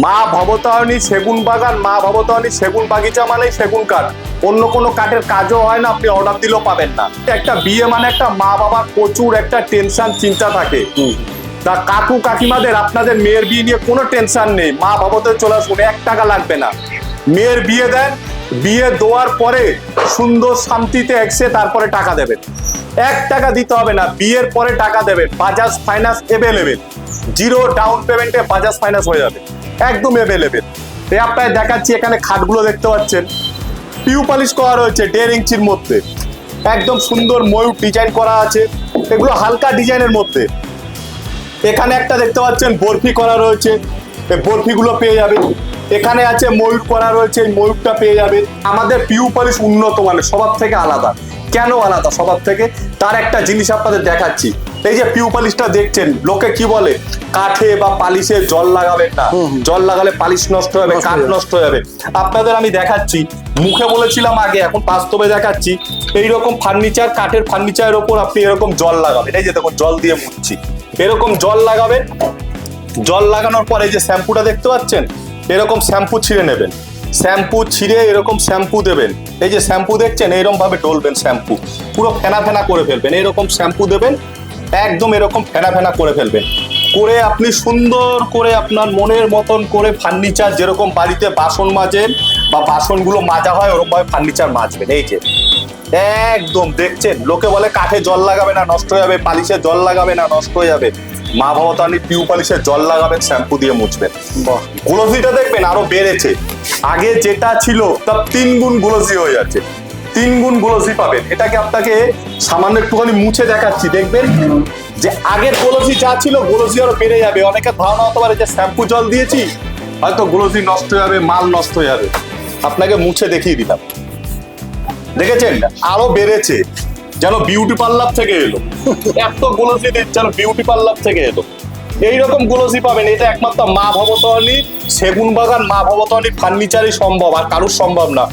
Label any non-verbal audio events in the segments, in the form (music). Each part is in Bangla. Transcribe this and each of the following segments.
মা ভবতারণী সেগুন বাগান মা ভবতারণী সেগুন বাগিচা মানে সেগুন কাঠ। অন্য কোনো কাঠের কাজও হয় না আপনি অর্ডার দিলেও পাবেন না। একটা বিয়ে মানে একটা মা বাবার প্রচুর একটা টেনশন চিন্তা থাকে। তা কাকু কাকিমাদের আপনাদের মেয়ের বিয়ে নিয়ে কোনো টেনশন নেই। মা ভবতে চলে আসুন এক টাকা লাগবে না। মেয়ের বিয়ে দেন বিয়ে দেওয়ার পরে সুন্দর শান্তিতে এসে তারপরে টাকা দেবেন। এক টাকা দিতে হবে না বিয়ের পরে টাকা দেবেন। Bajaj finance available zero down পেমেন্টে বাজাজ ফাইন্যান্স হয়ে যাবে। একদম এভেলেবেল এই আপনায় দেখাচ্ছি, এখানে খাটগুলো দেখতে পাচ্ছেন। পিউ পালিশ করা রয়েছে দেড় ইঞ্চির মধ্যে। একদম সুন্দর ময়ূর ডিজাইন করা আছে। এগুলো হালকা ডিজাইনের মধ্যে। এখানে একটা দেখতে পাচ্ছেন, বরফি করা রয়েছে। বরফিগুলো পেয়ে যাবেন। এখানে আছে ময়ূর করা রয়েছে ময়ূরটা পেয়ে যাবে আমাদের পিউ পালিশ উন্নত মানের, সবার থেকে আলাদা। কেন আলাদা সবার থেকে? তার একটা জিনিস আপনাদের দেখাচ্ছি। এই যে পিউ পালিশটা দেখছেন লোকে কি বলে? কাঠে বা পালিশে জল লাগাবেন না। জল লাগালে পালিশ নষ্ট হবে কাঠ নষ্ট হয়ে যাবে। আপনাদের আমি দেখাচ্ছি মুখে বলেছিলাম আগে এখন বাস্তবে দেখাচ্ছি এইরকম ফার্নিচার কাঠের ফার্নিচারের ওপর আপনি এরকম জল লাগাবেন। এই যে দেখুন জল দিয়ে মুছছি। এরকম জল লাগাবেন জল লাগানোর পরে যে শ্যাম্পুটা দেখতে পাচ্ছেন? এরকম শ্যাম্পু ছিঁড়ে নেবেন। শ্যাম্পু ছিঁড়ে এরকম শ্যাম্পু দেবেন। এই যে শ্যাম্পু দেখছেন এরকম ভাবে ডলবেন শ্যাম্পু। পুরো ফেনা ফেনা করে ফেলবেন। এরকম শ্যাম্পু দেবেন, একদম এরকম ফেনা ফেনা করে ফেলবেন। করে আপনি সুন্দর করে আপনার মনের মতন করে ফার্নিচার যেরকম বাড়িতে বাসন মাজেন বা বাসনগুলো মাজা হয়, ওরকম ভাবে ফার্নিচার মাজবেন। এই যে, একদম দেখছেন? লোকে বলে কাঠে জল লাগাবে না, নষ্ট হয়ে যাবে পালিশে জল লাগাবে না, নষ্ট হয়ে যাবে। মা ভবতানি পিউ পালিশে জল লাগাবেন শ্যাম্পু দিয়ে মুছবেন। গ্লোসিটা দেখবেন আরও বেড়েছে। আগে যেটা ছিল তার তিন গুণ গ্লোসি হয়ে যাচ্ছে। তিন গুণ গ্লোসি পাবেন। এটাকে আপনাকে সামান্য একটুখানি মুছে দেখাচ্ছি দেখবেন? যে আগের গ্লোসি যা ছিল গ্লোসি আরও বেড়ে যাবে। অনেকে ধারণা হতে পারে যে শ্যাম্পু জল দিয়েছি হয়তো গ্লোসি নষ্ট হয়ে যাবে মাল নষ্ট হয়ে যাবে। আপনাকে মুছে দেখিয়ে দিলাম। দেখেছেন? আরও বেড়েছে। যেন বিউটি পার্লার থেকে এলো। এত গ্লোসি যেন বিউটি পার্লার থেকে এলো। এইরকম গ্লোসি পাবেন এটা একমাত্র মা ভবতহলি সেগুন বাগান মা ভবতহলি ফার্নিচারই সম্ভব আর কারুর সম্ভব না।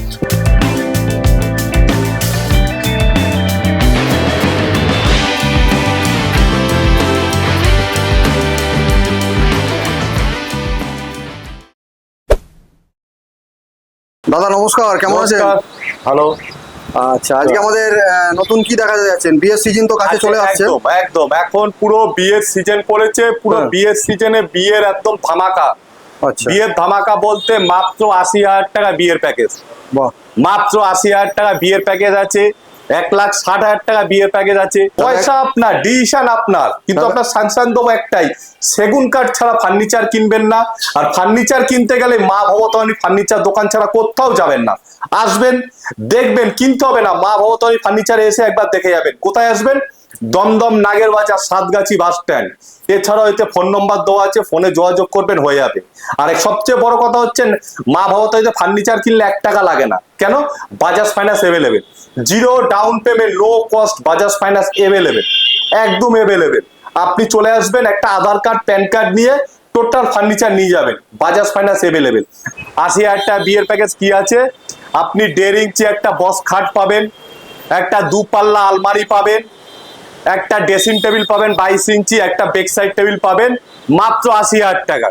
দাদা নমস্কার কেমন আছেন। ভালো। আচ্ছা আজকে আমাদের নতুন কি দেখা যাচ্ছেন? বিয়ের সিজন তো কাছে চলে আসছে। একদম একদম। এখন পুরো বিয়ের সিজন পড়েছে পুরো হ্যাঁ। বিয়ের সিজনে বিয়ের একদম ধামাকা। আচ্ছা। বিয়ের ধামাকা বলতে মাত্র আশি হাজার টাকা বিয়ের প্যাকেজ মাত্র আশি হাজার টাকা বিয়ের প্যাকেজ আছে। এক লাখ ষাট হাজার টাকা বিয়ের প্যাকেজ আছে। পয়সা আপনার ডিসিশন আপনার। কিন্তু আপনার সানসান দেবো একটাই। সেগুন কাঠ ছাড়া ফার্নিচার কিনবেন না। আর ফার্নিচার কিনতে গেলে মা ভবতানি ফার্নিচার দোকান ছাড়া কোথাও যাবেন না। আসবেন, দেখবেন, কিনতে হবে না। মা ভবতানি ফার্নিচারে এসে একবার দেখে যাবেন। কোথায় আসবেন? দমদম নাগের বাজার সাতগাছি বাস স্ট্যান্ড এছাড়াও এতে ফোন নম্বর দেওয়া আছে ফোনে যোগাযোগ করবেন, হয়ে যাবে। আর সবচেয়ে বড় কথা হচ্ছে, মা ভবতাইতে ফার্নিচার কিনলে এক টাকা লাগে না। কেন? Bajaj finance available zero down payment low cost Bajaj finance available একদম এভেলেবেল আপনি চলে আসবেন, একটা আধার কার্ড প্যান কার্ড নিয়ে টোটাল ফার্নিচার নিয়ে যাবেন। বাজাজ ফাইন্যান্স এভেলেবেল আশি টাকা বিয়ের প্যাকেজ কি আছে? আপনি দেড় ইঞ্চি একটা বস খাট পাবেন, একটা দুপাল্লা আলমারি পাবেন একটা ড্রেসিং টেবিল পাবেন বাইশ ইঞ্চি একটা বেক সাইড টেবিল পাবেন মাত্র আশি হাজার টাকা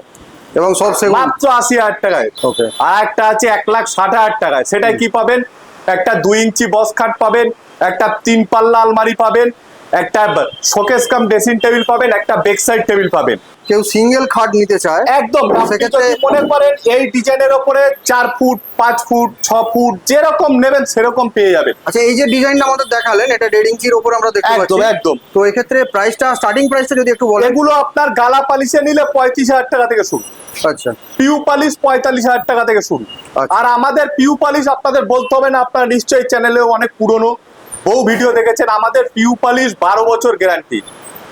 এবং সব মাত্র আশি হাজার টাকায়। ওকে। আর একটা আছে এক লাখ ষাট হাজার টাকায়। সেটাই কি পাবেন? একটা দুই ইঞ্চি বস খাট পাবেন একটা তিন পাল্লা আলমারি পাবেন একটা শোকেস কাম ড্রেসিং টেবিল পাবেন একটা বেক সাইড টেবিল পাবেন। কেউ সিঙ্গেল খাট নিতে চায় একদম সেক্ষেত্রে- মনে করেন এই ডিজাইনের ওপরে চার ফুট পাঁচ ফুট ছ ফুট যেরকম নেবেন সেরকম পেয়ে যাবেন। আচ্ছা এই যে ডিজাইনটা আমাদের দেখালেন এটা দেড় ইঞ্চির উপর আমরা দেখতে একদম পাচ্ছি। একদম। তো এক্ষেত্রে প্রাইসটা স্টার্টিং প্রাইসটা যদি একটু বলেন। এগুলো আপনার গালা পালিশে নিলে পঁয়ত্রিশ হাজার টাকা থেকে শুরু। আচ্ছা। পিউ পালিশ পঁয়তাল্লিশ হাজার টাকা থেকে শুরু। আচ্ছা। আর আমাদের পিউ পালিশ আপনাদের বলতে হবে না আপনার নিশ্চয়ই চ্যানেলেও অনেক পুরনো। বহু ভিডিও দেখেছেন আমাদের পিউ পালিশ বারো বছর গ্যারান্টি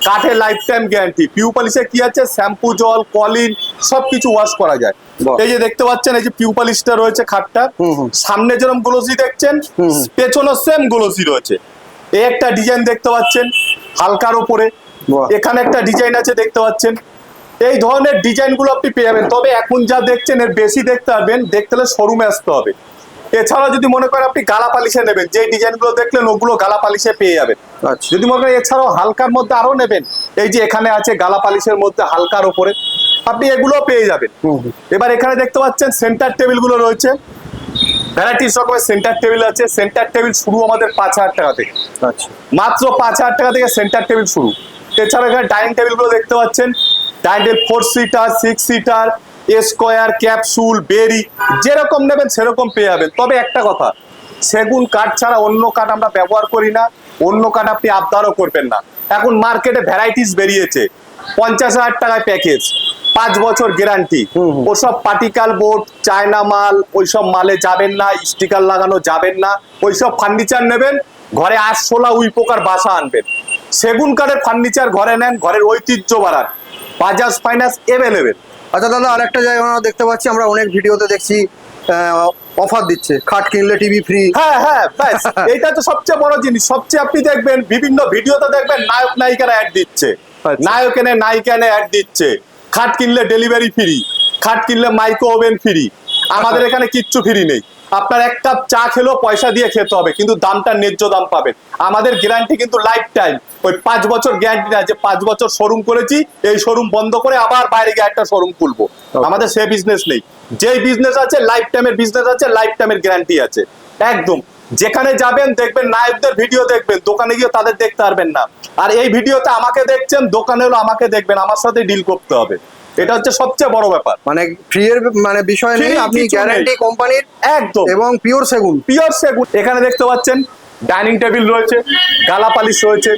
কাঠে লাইফ টাইম গ্যারান্টি পিউ পালিশে কি আছে? শ্যাম্পু জল কলিন সবকিছু ওয়াশ করা যায়। এই যে দেখতে পাচ্ছেন এই যে পিউ পালিশটা রয়েছে খাটটা। সামনে যেরকম গ্লোসি দেখছেন হুম, হুম। পেছনে সেম গ্লোসি রয়েছে। এই একটা ডিজাইন দেখতে পাচ্ছেন হালকার উপরে। এখানে একটা ডিজাইন আছে দেখতে পাচ্ছেন। এই ধরনের ডিজাইনগুলো আপনি পেয়ে যাবেন। তবে এখন যা দেখছেন এর বেশি দেখতে পারবেন। দেখতে হলে শোরুমে আসতে হবে। এছাড়া যদি মনে করেন আপনি গালা পালিশে নেবেন যে ডিজাইনগুলো দেখলেন ওগুলো গালা পালিশে পেয়ে যাবেন। আচ্ছা। যদি মনে করেন এছাড়াও হালকার মধ্যে আরও নেবেন এই যে এখানে আছে গালা পালিশের মধ্যে হালকার উপরে আপনি এগুলো পেয়ে যাবেন। এবার এখানে দেখতে পাচ্ছেন সেন্টার টেবিলগুলো রয়েছে। ভ্যারাইটিস রকমের সেন্টার টেবিল আছে। সেন্টার টেবিল শুরু আমাদের পাঁচ হাজার টাকা থেকে। আচ্ছা। মাত্র পাঁচ হাজার টাকা থেকে সেন্টার টেবিল শুরু। এছাড়া এখানে ডাইনিং টেবিলগুলো দেখতে পাচ্ছেন। Dining table four seater six seater square capsule বেরি যেরকম নেবেন সেরকম পেয়ে যাবেন। তবে একটা কথা সেগুন কাঠ ছাড়া অন্য কাঠ আমরা ব্যবহার করি না অন্য কাঠ আপনি আবদারও করবেন না। এখন মার্কেটে ভ্যারাইটিস বেরিয়েছে পঞ্চাশ হাজার টাকায় প্যাকেজ পাঁচ বছর গ্যারান্টি। ওসব পার্টিকাল বোর্ড চায়না মাল ওইসব মালে যাবেন না স্টিকার লাগানো যাবেন না ওইসব ফার্নিচার নেবেন ঘরে আরশোলা উই পোকার বাসা আনবেন। সেগুন কাঠের ফার্নিচার ঘরে নেন ঘরের ঐতিহ্য বাড়ান। বাজাজ ফাইন্যান্স এভেলেবেল আচ্ছা দাদা আরেকটা জায়গা আমরা দেখতে পাচ্ছি আমরা অনেক ভিডিওতে দেখছি অফার দিচ্ছে খাট কিনলে টিভি ফ্রি হ্যাঁ হ্যাঁ ব্যাস (laughs) এইটা তো সবচেয়ে বড় জিনিস। সবচেয়ে আপনি দেখবেন বিভিন্ন ভিডিওতে দেখবেন নায়ক নায়িকারা অ্যাড দিচ্ছে। আচ্ছা। নায়ক এনে নায়িকা এনে অ্যাড দিচ্ছে। খাট কিনলে ডেলিভারি ফ্রি খাট কিনলে মাইক্রো ওভেন ফ্রি আমাদের এখানে কিচ্ছু ফ্রি নেই। আপনার এক কাপ চা খেলেও পয়সা দিয়ে খেতে হবে কিন্তু দামটা ন্যায্য দাম পাবেন। আমাদের গ্যারান্টি কিন্তু লাইফ টাইম ওই পাঁচ বছর গ্যারান্টি না যে পাঁচ বছর শোরুম করেছি এই শোরুম বন্ধ করে আবার বাইরে গিয়ে একটা শোরুম খুলবো। আমাদের সে বিজনেস নেই। যেই বিজনেস আছে লাইফ টাইমের বিজনেস আছে লাইফ টাইমের গ্যারান্টি আছে। একদম। যেখানে যাবেন দেখবেন নায়কদের ভিডিও দেখবেন দোকানে গিয়ে তাদের দেখতে পারবেন না। আর এই ভিডিওতে আমাকে দেখছেন দোকানে হলো আমাকে দেখবেন আমার সাথে ডিল করতে হবে। এটা হচ্ছে সবচেয়ে বড় ব্যাপার। মানে ফ্রি এর মানে বিষয় নেই আপনি গ্যারান্টি কোম্পানির একদম। এবং পিওর সেগুন। পিওর সেগুন। এখানে দেখতে পাচ্ছেন ডাইনিং টেবিল রয়েছে গালা পালিশ রয়েছে।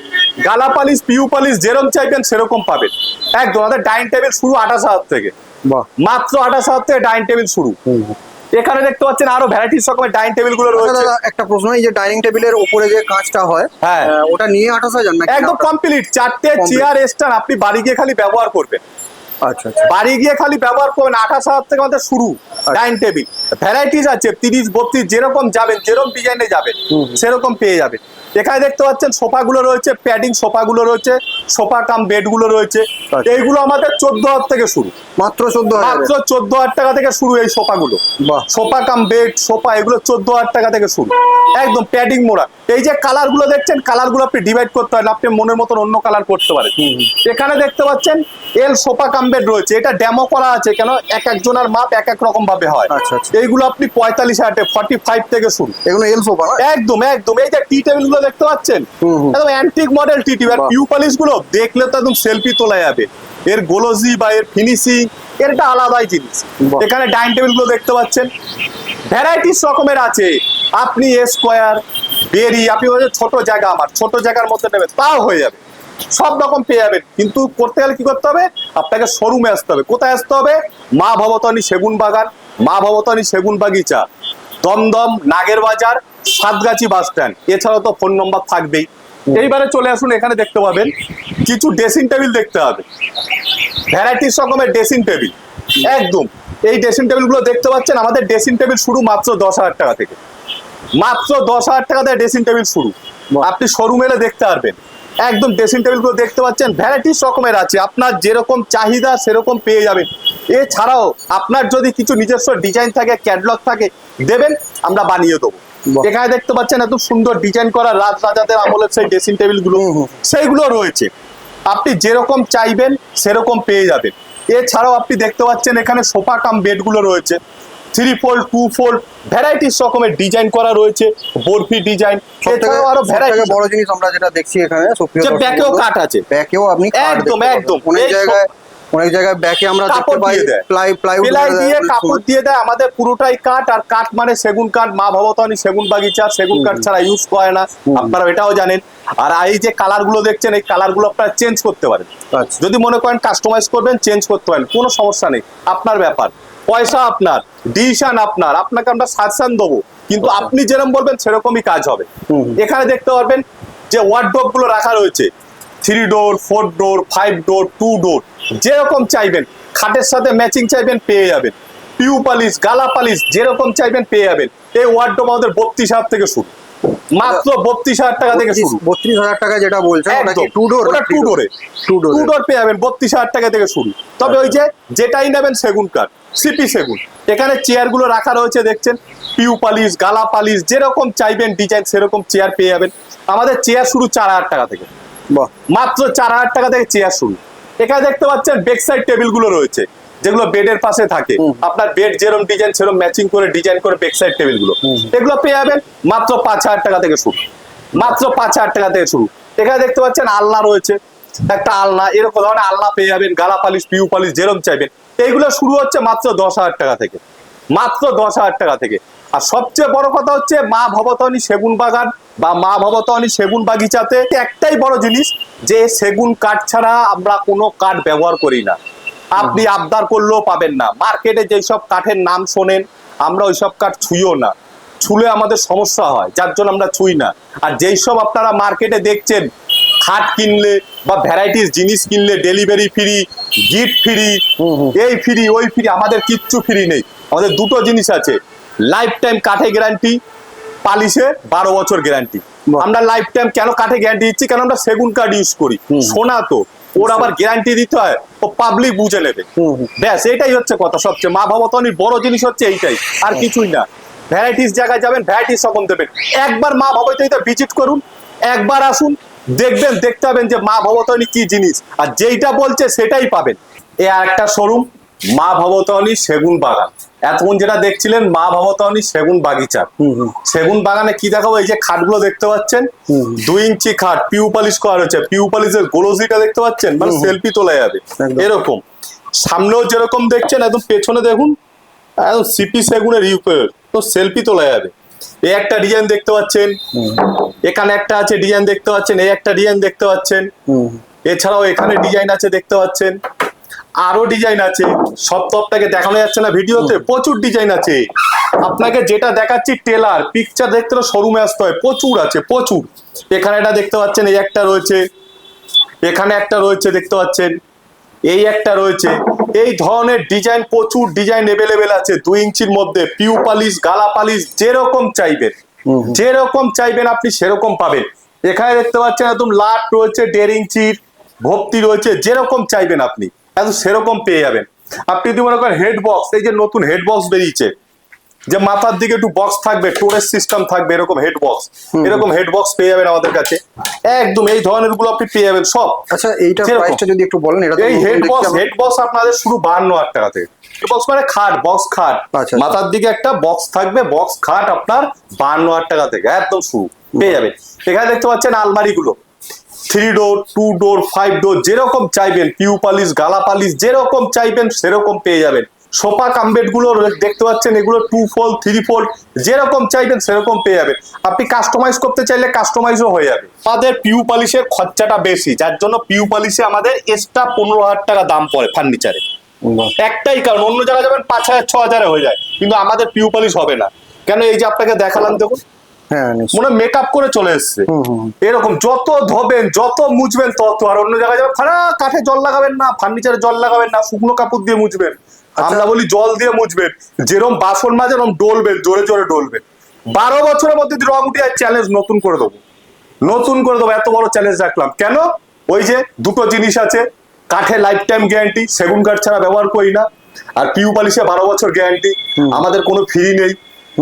গালা পালিশ পিউ পালিশ যেরকম চাইবেন সেরকম পাবেন। একদম আমাদের ডাইনিং টেবিল শুরু আঠাশ হাজার থেকে। বাহ। মাত্র আঠাশ হাজার থেকে ডাইনিং টেবিল শুরু। এখানে দেখতে পাচ্ছেন আরও ভ্যারাইটিস রকমের ডাইনিং টেবিলগুলো আচ্ছা রয়েছে। একটা প্রশ্ন এই যে ডাইনিং টেবিলের উপরে যে কাঁচটা হয় হ্যাঁ। ওটা নিয়ে আঠাশ হাজার নাকি একদম কমপ্লিট চারটে চেয়ার স্ট্যান্ড আপনি বাড়ি গিয়ে খালি ব্যবহার করবেন। আচ্ছা আচ্ছা। বাড়ি গিয়ে খালি ব্যবহার করবেন আঠাশ হাজার থেকে আমাদের শুরু ডাইনিং টেবিল। ভ্যারাইটিস আছে তিরিশ বত্রিশ যেরকম যাবেন যেরকম ডিজাইনে যাবেন। সেরকম পেয়ে যাবেন। এখানে দেখতে পাচ্ছেন সোফা গুলো রয়েছে প্যাডিং সোফা গুলো রয়েছে সোফা কাম বেডগুলো রয়েছে। আচ্ছা। এইগুলো আমাদের চোদ্দ হাজার থেকে শুরু। মাত্র চোদ্দ মাত্র চোদ্দ হাজার টাকা থেকে শুরু এই সোফা গুলো সোফা কাম বেড সোফা এগুলো চোদ্দ হাজার টাকা থেকে শুরু। একদম প্যাডিং মোড়া। এই যে কালারগুলো দেখছেন কালারগুলো আপনি ডিভাইড করতে পারেন আপনি মনের মতন অন্য কালার করতে পারেন। এখানে দেখতে পাচ্ছেন এল সোফা কাম বেড রয়েছে। এটা ডেমো করা আছে কেন? এক একজনের মাপ এক এক রকম ভাবে হয়। আচ্ছা, আচ্ছা। এইগুলো আপনি পঁয়তাল্লিশ হাজার ফর্টি ফাইভ থেকে শুরু। এগুলো এল সোফা একদম একদম। এই যে টি টেবিলগুলো দেখতে পাচ্ছেন। একদম অ্যান্টিক মডেল টি টেবিল আর। পিউ পালিশগুলো দেখলে তো একদম সেলফি তোলা যাবে। এর গোলজি বা এর ফিনিশিং এর একটা আলাদাই জিনিস। এখানে ডাইনিং টেবিলগুলো দেখতে পাচ্ছেন। ভ্যারাইটিস রকমের আছে। আপনি স্কোয়ার বেরি আপনি বলছেন ছোট জায়গা আমার ছোট জায়গার মধ্যে নেবেন তাও হয়ে যাবে। সব রকম পেয়ে যাবেন। কিন্তু করতে গেলে কি করতে হবে? আপনাকে শোরুমে আসতে হবে। কোথায় আসতে হবে? মা ভবতানী সেগুন বাগান মা ভবতানী সেগুন বাগিচা দমদম নাগের বাজার সাতগাছি বাস স্ট্যান্ড। এছাড়াও তো ফোন নম্বর থাকবেই। এইবারে চলে আসুন, এখানে দেখতে পাবেন কিছু ড্রেসিং টেবিল দেখতে হবে। ভ্যারাইটিস রকমের ড্রেসিং টেবিল। একদম। এই ড্রেসিং টেবিলগুলো দেখতে পাচ্ছেন, আমাদের ড্রেসিং টেবিল শুরু মাত্র দশ হাজার টাকা থেকে। মাত্র দশ হাজার টাকা থেকে ড্রেসিং টেবিল শুরু। আপনি শোরুম এলে দেখতে পারবেন। একদম ড্রেসিং টেবিলগুলো দেখতে পাচ্ছেন, ভ্যারাইটিস রকমের আছে। আপনার যেরকম চাহিদা সেরকম পেয়ে যাবেন। এছাড়াও আপনার যদি কিছু নিজস্ব ডিজাইন থাকে, ক্যাটলগ থাকে, দেবেন, আমরা বানিয়ে দেবো। এখানে দেখতে পাচ্ছেন এত সুন্দর ডিজাইন করা রাজ রাজাদের আমলের সেই ড্রেসিং টেবিলগুলো। সেইগুলো রয়েছে। আপনি যেরকম চাইবেন সেরকম পেয়ে যাবেন। এছাড়াও আপনি দেখতে পাচ্ছেন এখানে সোফা কাম বেডগুলো রয়েছে। Three fold two fold varieties রকমের ডিজাইন করা রয়েছে বরফি ডিজাইন এছাড়াও আরও ভ্যারাইটি বড় জিনিস আমরা যেটা দেখছি এখানে সুপ্রিয় যে ব্যাকেও কাট আছে। ব্যাকেও আপনি একদম, একদম। অনেক জায়গায় অনেক জায়গায় ব্যাকে আমরা দেখতে পাই দেয়। প্লাই দিয়ে কাপড় দিয়ে দেয়। আমাদের পুরোটাই কাঠ আর কাঠ মানে সেগুন কাঠ। মা ভবতানি সেগুন বাগিচা সেগুন কাঠ ছাড়া ইউজ করে না। আপনারা এটাও জানেন। আর এই যে কালারগুলো দেখছেন এই কালারগুলো আপনারা চেঞ্জ করতে পারেন। আচ্ছা। যদি মনে করেন কাস্টমাইজ করবেন চেঞ্জ করতে পারেন। কোনো সমস্যা নেই। আপনার ব্যাপার। পয়সা আপনার ডিসিশন আপনার। আপনাকে আমরা সাজেশন দেবো। কিন্তু আচ্ছা। আপনি যেরকম বলবেন সেরকমই কাজ হবে। এখানে দেখতে পারবেন যে ওয়ার্ড্রোপগুলো রাখা রয়েছে। Three door four door five door two door যেরকম চাইবেন খাটের সাথে ম্যাচিং চাইবেন পেয়ে যাবেন। পিউ পালিশ গালা পালিশ যেরকম চাইবেন পেয়ে যাবেন। এই ওয়ার্ড্রোপ আমাদের বত্রিশ হাজার থেকে শুরু। মাত্র বত্রিশ হাজার টাকা থেকে শুরু। বত্রিশ হাজার টাকা যেটা বলছেন। টু ডোর ওটা টু ডোরে টু ডোর টু ডোর পেয়ে যাবেন বত্রিশ হাজার টাকা থেকে শুরু। তবে ওই যে যেটাই নেবেন সেগুন কাঠ সিপি সেগুন। এখানে চেয়ারগুলো রাখা রয়েছে দেখছেন? পিউ পালিশ গালা পালিশ যেরকম চাইবেন ডিজাইন সেরকম চেয়ার পেয়ে যাবেন। আমাদের চেয়ার শুরু চার হাজার টাকা থেকে। মাত্র চার হাজার টাকা থেকে চেয়ার শুরু। এখানে দেখতে পাচ্ছেন বেক সাইড টেবিলগুলো রয়েছে যেগুলো বেডের পাশে থাকে। আপনার বেড যেরকম ডিজাইন সেরকম ম্যাচিং করে ডিজাইন করে বেক সাইড টেবিলগুলো। এগুলো পেয়ে যাবেন মাত্র পাঁচ হাজার টাকা থেকে শুরু। মাত্র পাঁচ হাজার টাকা থেকে শুরু। এখানে দেখতে পাচ্ছেন আলনা রয়েছে একটা আলনা এরকম ধরনের আলনা পেয়ে যাবেন গালা পালিশ পিউ পালিশ যেরকম চাইবেন। এইগুলো শুরু হচ্ছে মাত্র দশ হাজার টাকা থেকে। মাত্র দশ হাজার টাকা থেকে। আর সবচেয়ে বড় কথা হচ্ছে মা ভবতনী সেগুন বাগান বা মা ভবতনী সেগুন বাগিচাতে একটাই বড় জিনিস যে সেগুন কাঠ ছাড়া আমরা কোনো কাঠ ব্যবহার করি না। আপনি আবদার করলেও পাবেন না। মার্কেটে যেসব কাঠের নাম শোনেন আমরা ওইসব কাঠ ছুঁইও না। ছুলে আমাদের সমস্যা হয় যার জন্য আমরা ছুঁই না। আর যেই সব আপনারা মার্কেটে দেখছেন খাট কিনলে বা ভ্যারাইটিস জিনিস কিনলে ডেলিভারি ফ্রি গিফট ফ্রি এই ফ্রি ওই ফ্রি আমাদের কিচ্ছু ফ্রি নেই। আমাদের দুটো জিনিস আছে। লাইফ টাইম কাঠে গ্যারান্টি পালিশে বারো বছর গ্যারান্টি আমরা লাইফ টাইম কেন কাঠে গ্যারান্টি দিচ্ছি? কেন আমরা সেগুন কাঠ ইউজ করি। সোনা তো। ওর আবার গ্যারান্টি দিতে হয় ও পাবলিক বুঝে নেবে। ব্যাস এটাই হচ্ছে কথা সবচেয়ে। মা ভবতনির বড় জিনিস হচ্ছে এইটাই। আর কিছুই না। ভ্যারাইটিস জায়গায় যাবেন ভ্যারাইটিস রকম দেবেন। একবার মা ভবতনিতে ভিজিট করুন একবার আসুন দেখবেন দেখতে পাবেন যে মা ভবতনী কি জিনিস। আর যেইটা বলছে সেটাই পাবেন। এ আর একটা শোরুম মা ভবতনি সেগুন বাগান। এতক্ষণ যেটা দেখছিলেন মা ভবতনি সেগুন বাগিচা। সেগুন বাগানে কি দেখাবো? এই যে খাটগুলো দেখতে পাচ্ছেন? দুই ইঞ্চি খাট পিউ পালিশ করা রয়েছে পিউ পালিশের গোলজিটা দেখতে পাচ্ছেন? মানে সেলফি তোলা যাবে। এরকম। সামনেও যেরকম দেখছেন একদম পেছনে দেখুন একদম সিপি সেগুনের ইউপের তো সেলফি তোলা যাবে। এই একটা ডিজাইন দেখতে পাচ্ছেন। এখানে একটা আছে ডিজাইন দেখতে পাচ্ছেন এই একটা ডিজাইন দেখতে পাচ্ছেন। এছাড়াও এখানে ডিজাইন আছে দেখতে পাচ্ছেন। আরও ডিজাইন আছে। সব তো আপনাকে দেখানো যাচ্ছে না ভিডিওতে প্রচুর ডিজাইন আছে। আপনাকে যেটা দেখাচ্ছি টেলার পিকচার দেখতে হলে শোরুমে আসতে হয় প্রচুর আছে প্রচুর। এখানে এটা দেখতে পাচ্ছেন এই একটা রয়েছে। এখানে একটা রয়েছে দেখতে পাচ্ছেন। এই একটা রয়েছে। এই ধরনের ডিজাইন প্রচুর ডিজাইন এভেলেবেল আছে। দুই ইঞ্চির মধ্যে পিউ পালিশ গালা পালিশ যেরকম চাইবেন। যেরকম চাইবেন আপনি সেরকম পাবেন। এখানে দেখতে পাচ্ছেন একদম লাট রয়েছে দেড় ইঞ্চির ভক্তি রয়েছে যেরকম চাইবেন আপনি। একদম সেরকম পেয়ে যাবেন। আপনি যদি মনে করেন হেড বক্স এই যে নতুন হেড বক্স বেরিয়েছে যে মাথার দিকে একটু বক্স থাকবে টোরেজ সিস্টেম থাকবে এরকম হেড বক্স এরকম হেড বক্স পেয়ে যাবেন আমাদের কাছে। একদম এই ধরনেরগুলো আপনি পেয়ে যাবেন সব। আচ্ছা এইটা প্রাইসটা যদি একটু বলেন এটা এই হেড বক্স হেড বক্স আপনাদের শুরু বাহান্ন হাজার টাকা থেকে। বক্স মানে খাট বক্স খাট। আচ্ছা। মাথার দিকে একটা বক্স থাকবে বক্স খাট আপনার বাহান্ন হাজার টাকা থেকে একদম শুরু। পেয়ে যাবে এখানে দেখতে পাচ্ছেন আলমারি গুলো three door two door five door যেরকম চাইবেন পিউ পালিশ গালা পালিশ যেরকম চাইবেন সেরকম পেয়ে যাবেন। সোফা কামবেডগুলো দেখতে পাচ্ছেন এগুলো টু ফোল্ড থ্রি ফোল্ড যেরকম চাইবেন সেরকম পেয়ে যাবেন। আপনি কাস্টমাইজ করতে চাইলে কাস্টমাইজও হয়ে যাবে। আমাদের পিউ পালিশের খরচাটা বেশি যার জন্য পিউ পালিশে আমাদের এক্সট্রা পনেরো হাজার টাকা দাম পড়ে ফার্নিচারে একটাই কারণ অন্য জায়গায় যাবেন পাঁচ হাজার ছ হাজারে হয়ে যায়। কিন্তু আমাদের পিউ পালিশ হবে না। কেন এই যে আপনাকে দেখালাম দেখুন। মনে মেকআপ করে চলে এসছে। এরকম যত ধোবেন যত মুছবেন তত আর অন্য জায়গায় যাবেন ফারা কাঠে জল লাগাবেন না ফার্নিচারে জল লাগাবেন না শুকনো কাপড় দিয়ে মুছবেন। আমরা বলি জল দিয়ে মুছবেন। যেরকম বাসন মাঝে এরকম ডলবেন জোরে জোরে ডলবেন। বারো বছরের মধ্যে যদি রং উঠে চ্যালেঞ্জ নতুন করে দেবো। নতুন করে দেবো এত বড় চ্যালেঞ্জ রাখলাম। কেন? ওই যে দুটো জিনিস আছে কাঠে লাইফ টাইম গ্যারান্টি সেগুন কাঠ ছাড়া ব্যবহার করি না। আর পিউ পালিশে বারো বছর গ্যারান্টি আমাদের কোনো ফ্রি নেই।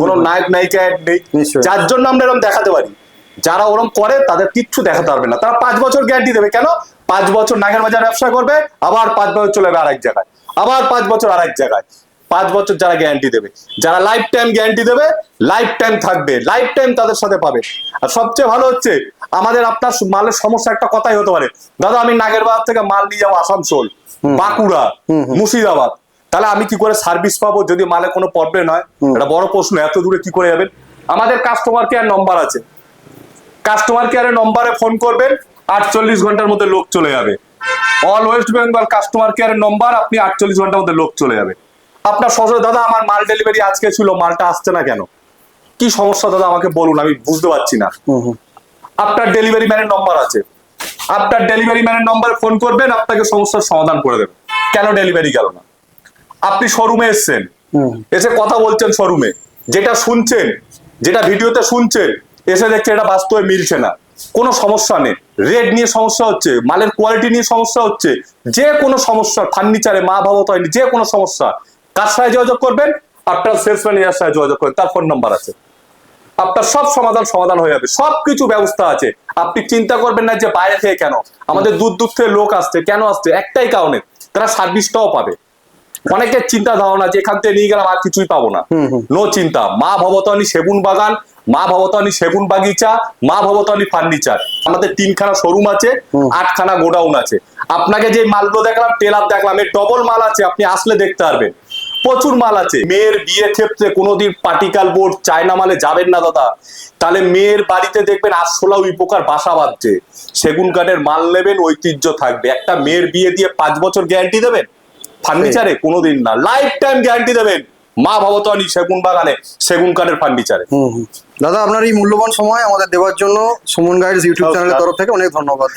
কোনো নায়ক নায়িকা অ্যাড নেই। যার জন্য আমরা এরকম দেখাতে পারি। যারা ওরম করে তাদের কিচ্ছু দেখাতে পারবে না। তারা পাঁচ বছর গ্যারান্টি দেবে। কেন? পাঁচ বছর নাগের বাজার ব্যবসা করবে আবার পাঁচ বছর চলে যাবে আরেক জায়গায়। আবার পাঁচ বছর আরেক জায়গায়। পাঁচ বছর যারা গ্যারান্টি দেবে। যারা লাইফ টাইম গ্যারান্টি দেবে লাইফ টাইম থাকবে। লাইফ টাইম তাদের সাথে পাবে। আর সবচেয়ে ভালো হচ্ছে আমাদের আপনার মালের সমস্যা একটা কথাই হতে পারে। দাদা আমি নাগের বাজার থেকে মাল নিয়ে যাব আসানসোল বাঁকুড়া মুর্শিদাবাদ। তাহলে আমি কি করে সার্ভিস পাবো যদি মালে কোনো প্রবলেম হয়? এটা বড় প্রশ্ন এত দূরে কি করে যাবেন? আমাদের কাস্টমার কেয়ার নম্বর আছে। কাস্টমার কেয়ারের নম্বরে ফোন করবেন আটচল্লিশ ঘণ্টার মধ্যে লোক চলে যাবে। অল ওয়েস্ট বেঙ্গল কাস্টমার কেয়ারের নম্বর আপনি আটচল্লিশ ঘণ্টার মধ্যে লোক চলে যাবে। আপনার শ্বশুর দাদা আমার মাল ডেলিভারি আজকে ছিল মালটা আসছে না কেন? কি সমস্যা দাদা আমাকে বলুন আমি বুঝতে পারছি না। আপনার ডেলিভারি ম্যানের নম্বর আছে। আপনার ডেলিভারি ম্যানের নম্বরে ফোন করবেন আপনাকে সমস্যার সমাধান করে দেবে। কেন ডেলিভারি গেল না? আপনি শোরুমে এসছেন। এসে কথা বলছেন শোরুমে যেটা শুনছেন যেটা ভিডিওতে শুনছেন এসে দেখছে এটা বাস্তবে মিলছে না। কোনো সমস্যা নেই। রেট নিয়ে সমস্যা হচ্ছে মালের কোয়ালিটি নিয়ে সমস্যা হচ্ছে যে কোনো সমস্যা ফার্নিচারে মা ভাবত হয়নি যে কোনো সমস্যা কার সাথে যোগাযোগ করবেন? আপনার সেলস ম্যানেজার সাথে যোগাযোগ করেন তার ফোন নাম্বার আছে। আপনার সব সমাধান সমাধান হয়ে যাবে। সব কিছু ব্যবস্থা আছে। আপনি চিন্তা করবেন না যে বাইরে থেকে কেন? আমাদের দূর দূর থেকে লোক আসছে। কেন আসছে? একটাই কারণে। তারা সার্ভিসটাও পাবে। অনেকের চিন্তা ধারণা যে এখান থেকে নিয়ে গেলাম আর কিছুই পাবো না। নো চিন্তা। মা ভবতানি সেগুন বাগান মা ভবতানি সেগুন বাগিচা মা ভবতানি ফার্নিচার। আমাদের তিনখানা শোরুম আছে আটখানা গোডাউন আছে। আপনাকে যে মালগুলো দেখলাম টেলার দেখলাম এর ডবল মাল আছে আপনি আসলে দেখতে পারবেন। প্রচুর মাল আছে। মেয়ের বিয়ের ক্ষেত্রে কোনোদিন পার্টিকাল বোর্ড চায়না মালে যাবেন না দাদা। তাহলে মেয়ের বাড়িতে দেখবেন আরশোলা ওই প্রকার বাসা বাঁধছে। সেগুন কাঠের মাল নেবেন ঐতিহ্য থাকবে। একটা মেয়ের বিয়ে দিয়ে পাঁচ বছর গ্যারান্টি দেবেন? ফার্নিচারে কোনোদিন না। লাইফ টাইম গ্যারান্টি দেবেন। মা ভবতানি সেগুন বাগানে সেগুন কাঠের ফার্নিচারে। হুম হুম। দাদা আপনার এই মূল্যবান সময় আমাদের দেওয়ার জন্য সুমন গাইডস ইউটিউব চ্যানেলের তরফ থেকে অনেক ধন্যবাদ।